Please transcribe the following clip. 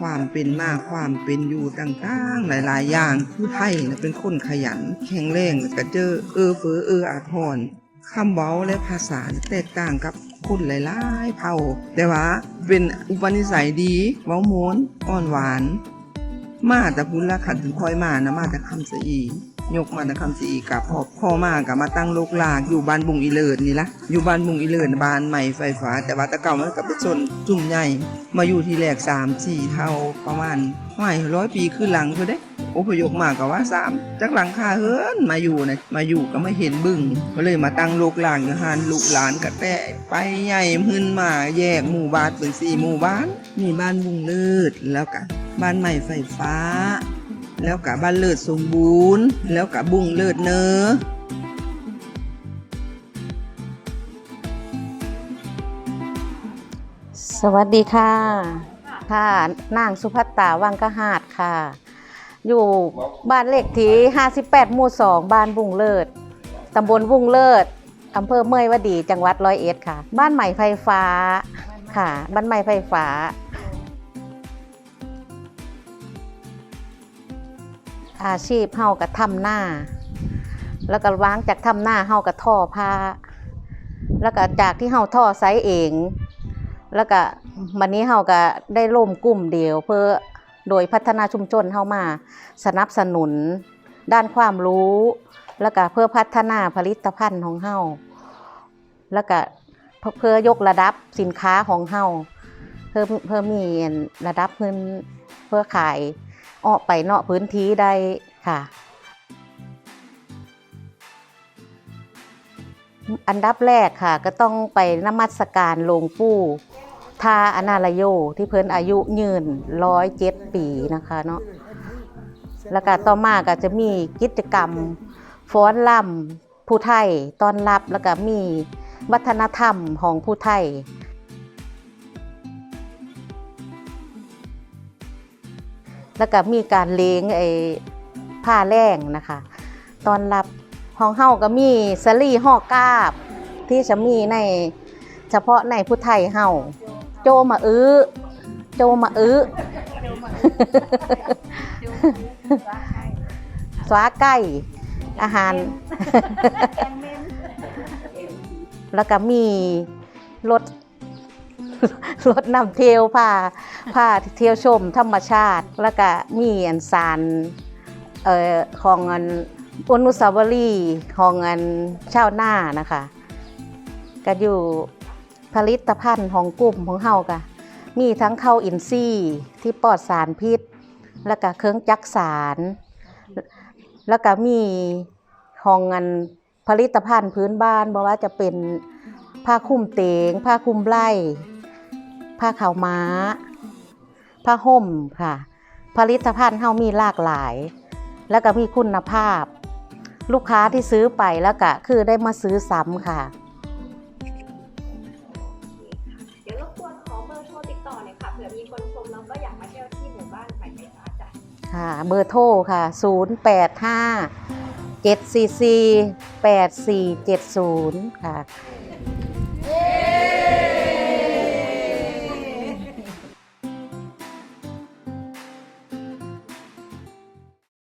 ความเป็นมาความเป็นอยู่ต่างๆ หลายๆ อย่างผู้ไทยเป็นคนขยัน แข็งแรงกระเจอเออเฟอเอออาทรคำเว้าและภาษาแตกต่างกับคนหลายๆเผ่า แต่ว่าเป็นอุปนิสัยดีเว้าม้วนอ่อนหวาน มาแต่พุนละขันถึงคอยมานะมาแต่คำสะอี ยกมาต่คำสีกับพอพ่อมากับมาตั้งโลกลากอยู่บ้านบุงอีเลิศนี่ละอยู่บ้านบุงอีเลิศบ้านใหม่ไฟฟ้า แต่ว่าตะเก่ามันกับเป็นชนจุ่มใหญ่มาอยู่ที่แรกสามสี่เท่าประมาณห้อยร้อยปีขึ้นหลังเพื่อได้อพยพมากับว่าสามจากหลังคาเฮิรนมาอยู่นะมาอยู่ก็ไม่เห็นบึ้งก็เลยมาตั้งโลกลางอยู่หานลูกหลานกระแตะไปใหญ่มึนมาแยกหมู่บ้านเป็นสี่หมู่บ้านมีบ้านบุงเลิศแล้วกันบ้านใหม่ไฟฟ้า แล้วกับบ้านเลิศสมบูรณ์ แล้วกับบุงเลิศเนอสวัสดีค่ะค่ะนางสุภัตตาวังกะหาดค่ะ อยู่บ้านเลขที่ 58 หมู่ 2 บ้านบุ้งเลิศตำบลบุ้งเลิศอำเภอเมยวดี จังหวัดร้อยเอ็ดค่ะ บ้านใหม่ไฟฟ้าค่ะ บ้านใหม่ไฟฟ้า อาชีพเฮากับทำหน้า แล้วก็วางจากทำหน้าเฮากับท่อผ้า แล้วก็จากที่เฮาท่อไซเอง แล้วก็วันนี้เฮาก็ได้ร่วมกลุ่มเดียว เพื่อโดยพัฒนาชุมชนเฮามาสนับสนุน ด้านความรู้ แล้วก็เพื่อพัฒนาผลิตภัณฑ์ของเฮาแล้วก็เพื่อเพื่อยกระดับสินค้าของเฮาเพื่อเพื่อมีระดับเพื่อเพื่อขาย ออกไปนอกพื้นที่ได้ค่ะ อันดับแรกค่ะ ก็ต้องไปนมัสการหลวงปู่ทาอนาลโยที่เพิ่นอายุยืนร้อยเจ็ดปีนะคะเนาะแล้วก็ต่อมาก็จะมีกิจกรรมฟ้อนลำผู้ไทยต้อนรับแล้วก็มีวัฒนธรรมของผู้ไทย แล้วก็มีการเลงไอ้ผ้าแรงนะคะ ตอนรับของเฮาก็มีสลีห่อกาบ ที่จะมีในเฉพาะในผู้ไทยเฮาโจมาอื้อโจมาอื้อสวาไก่อาหาร แล้วก็มีรถ รถนำเที่ยวพาพาเที่ยวชมธรรมชาติ แล้วก็มีอันสารเอ่อของอันอนุสาวรีย์ของอันชาวนานะคะก็อยู่ผลิตภัณฑ์ของกลุ่มของเฮากะมีทั้งข้าวอินทรีย์ที่ปลอดสารพิษ แล้วก็เครื่องจักสาร แล้วก็มีของเงินผลิตภัณฑ์พื้นบ้านบอกว่าจะเป็นผ้าคลุมเตงผ้าคลุมไล่ ผ้าขาวม้า ผ้าห่มค่ะ ผลิตภัณฑ์เฮามีหลากหลาย แล้วก็มีคุณภาพ ลูกค้าที่ซื้อไปแล้วก็คือได้มาซื้อซ้ำค่ะเดี๋ยวรบกวนขอเบอร์โทรติดต่อหน่อยค่ะเผื่อมีคนชมแล้วก็อยากมาเที่ยวที่หมู่บ้านใหม่ไฟฟ้าจ้ะค่ะ เบอร์โทรค่ะ 0 8 5 7 4 4 8 4 7 0 ค่ะ